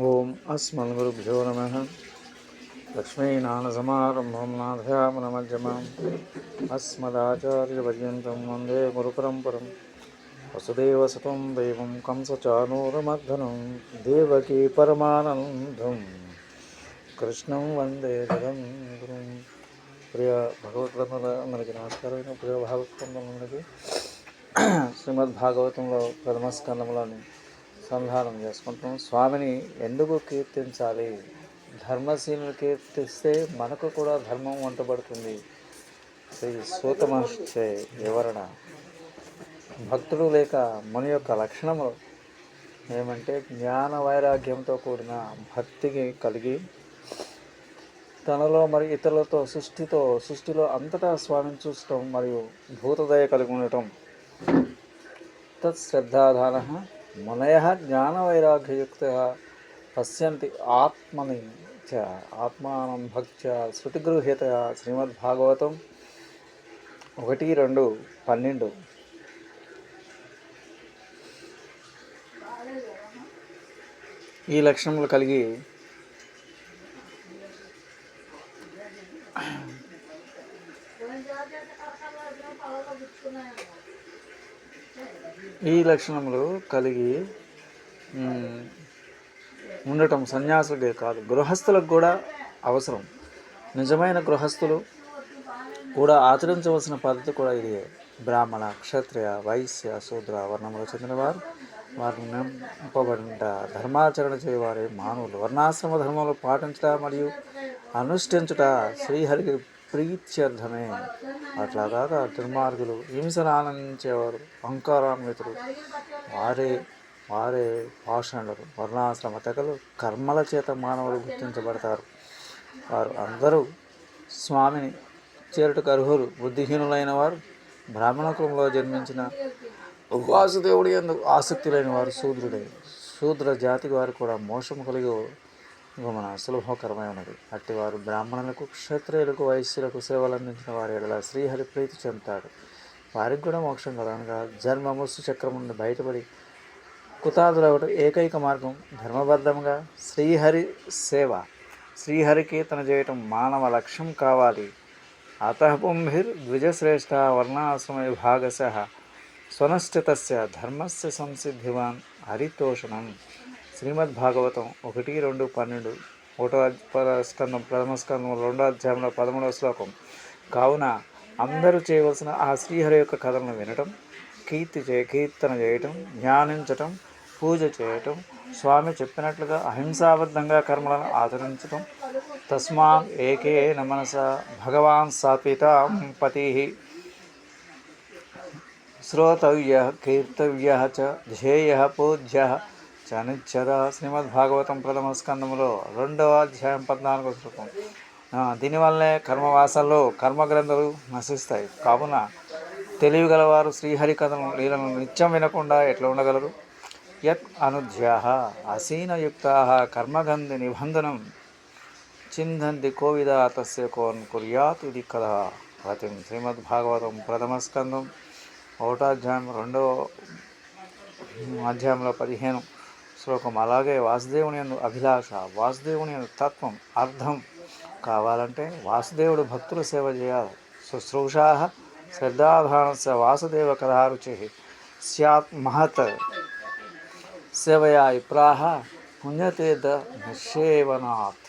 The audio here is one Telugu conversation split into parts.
ఓం అస్మద్గురుభ్యో నమ. లక్ష్మీనాథసమారంభం నాథయామనమజ్జమాం అస్మదాచార్యపర్యంతం వందే గురుపరంపరం. వసుదేవసుతం దైవం కంసచానూరమర్ధనం దేవకీ పరమానందం. కృష్ణం వందే జగం గురుం ప్రియ భగవద్బంధులందరికీ నమస్కారం. ప్రియ భగవద్బంధులందరికీ శ్రీమద్ భాగవతంలో ప్రథమ స్కందంలోని సంధానం చేసుకుంటాం. స్వామిని ఎందుకు కీర్తించాలి? ధర్మశీలను కీర్తిస్తే మనకు కూడా ధర్మం వంటబడుతుంది. శ్రీ సూత మహర్షి వివరణ. భక్తుడు లేక ముని యొక్క లక్షణములు ఏమంటే జ్ఞాన వైరాగ్యంతో కూడిన భక్తికి కలిగి తనలో మరి ఇతరులతో సృష్టితో సృష్టిలో అంతటా స్వామిని చూసటం మరియు భూతదయ కలిగి ఉండటం. తత్ శ్రద్ధాధారణ మునయ జ్ఞానవైరాగ్యయుక్త పశ్యంతి ఆత్మని చ ఆత్మానం భక్త్య శృతిగృహ్యత శ్రీమద్భాగవతం ఒకటి రెండు పన్నెండు. ఈ లక్షణములు కలిగి ఈ లక్షణములు కలిగి ఉండటం సన్యాసులకే కాదు గృహస్థులకు కూడా అవసరం. నిజమైన గృహస్థులు కూడా ఆచరించవలసిన పద్ధతి కూడా ఇది. బ్రాహ్మణ క్షత్రియ వైశ్య శూద్ర వర్ణములకు చెందినవారు వారిని నింపబడిన ధర్మాచరణ చేయవారే మానవులు. వర్ణాశ్రమ ధర్మంలో పాటించట మరియు అనుష్ఠించుట శ్రీహరికి ప్రీత్యర్థమే. అట్లాగాక దుర్మార్గులు హింసను ఆనందించేవారు అహంకారాన్వితులు. వారే వారే పాషణులు వర్ణాశ్రమ తెగలు కర్మల చేత మానవులు గుర్తించబడతారు. వారు అందరూ స్వామిని చేరుటకు అర్హులు బుద్ధిహీనులైన వారు బ్రాహ్మణ కులంలో జన్మించిన వాసుదేవుడి ఎందుకు ఆసక్తి లేని వారు శూద్రుడే శూద్ర జాతి వారు కూడా మోసం కలిగి గమన సులభకరమై ఉన్నది అట్టి వారు బ్రాహ్మణులకు క్షత్రియులకు వైశ్యులకు సేవలు అందించిన వారి ఎడల శ్రీహరి ప్రీతి చెందుతాడు. వారికి కూడా మోక్షం కలగనగా జన్మ ముసు చక్రం నుండి బయటపడి కుతాదులవటం ఏకైక మార్గం ధర్మబద్ధంగా శ్రీహరి సేవ. శ్రీహరి కీర్తన చేయటం మానవ లక్ష్యం కావాలి. అత పుంభిర్ ద్విజశ్రేష్ఠ వర్ణాశ్రమ విభాగశ స్వనశ్చితస్య ధర్మస్య సంసిద్ధివాన్ హరితోషణం. శ్రీమద్భాగవతం ఒకటి రెండు పన్నెండు ఒకటో స్కందం ప్రథమ స్కందం రెండో అధ్యాయంలో పదమూడవ శ్లోకం. కావున అందరూ చేయవలసిన ఆ శ్రీహరి యొక్క కథలను వినటం కీర్తి చే కీర్తన చేయటం ధ్యానించటం పూజ చేయటం స్వామి చెప్పినట్లుగా అహింసాబద్ధంగా కర్మలను ఆచరించటం తస్మా ఏకే నమనస భగవాన్ సాపిత పతి. శ్రోతవ్య కీర్తవ్య చ ధ్యేయ పూజ్య. చ శ్రీమద్భాగవతం ప్రథమ స్కందములో రెండవ అధ్యాయం పద్నాలుగో శ్లోకం. ఆ, దీనివల్లే కర్మగ్రంథాలు నశిస్తాయి. కావున తెలివిగలవారు శ్రీహరి కథను లీలను నిత్యం వినకుండా ఎట్లా ఉండగలరు? యత్ అనుధ్యాహ అసీనయుక్త కర్మగంధి నిబంధనం చిందంతి కోవిద తస్య కోన్ కుర్యాత్ ఇది కథ. రతిం శ్రీమద్భాగవతం ప్రథమ స్కందం ఒకటో అధ్యాయం రెండవ అధ్యాయంలో పదిహేను. శ్లోకం. అలాగే వాసుదేవుని అభిలాష వాసుదేవుని యందు తత్వం అర్థం కావాలంటే వాసుదేవుడు భక్తుల సేవ చేయాలి. శుశ్రూషా శ్రద్ధాధానస్య వాసుదేవ కథారుచి స్యాత్ మహత్ సేవయా ఇప్రాహ పుణ్యతీర్థ నిషేవనాత్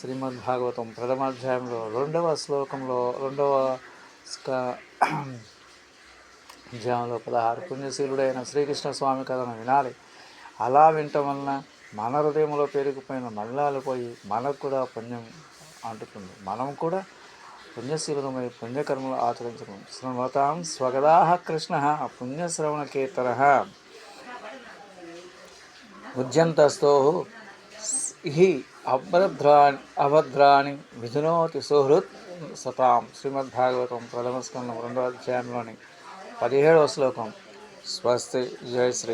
శ్రీమద్భాగవతం ప్రథమాధ్యాయంలో రెండవ శ్లోకంలో రెండవ అధ్యాయంలో పదహారు పుణ్యశీలుడైన శ్రీకృష్ణ స్వామి కథను వినాలి. అలా వినటం వలన మన హృదయంలో పెరిగిపోయిన మల్లాలు పోయి మనకు కూడా పుణ్యం అంటుతుంది. మనం కూడా పుణ్యశీలమై పుణ్యకర్మలు ఆచరించడం. శృణవతాం స్వగదా కృష్ణ. పుణ్యశ్రవణ కీర్తన ఉద్యంతస్థో. హి అభద్రాణి అభద్రాణి విధునోతి సుహృత్ సతాం. శ్రీమద్భాగవతం ప్రథమ స్కంధం రెండో అధ్యాయంలోని పదిహేడవ శ్లోకం. స్వస్తి జయ శ్రీ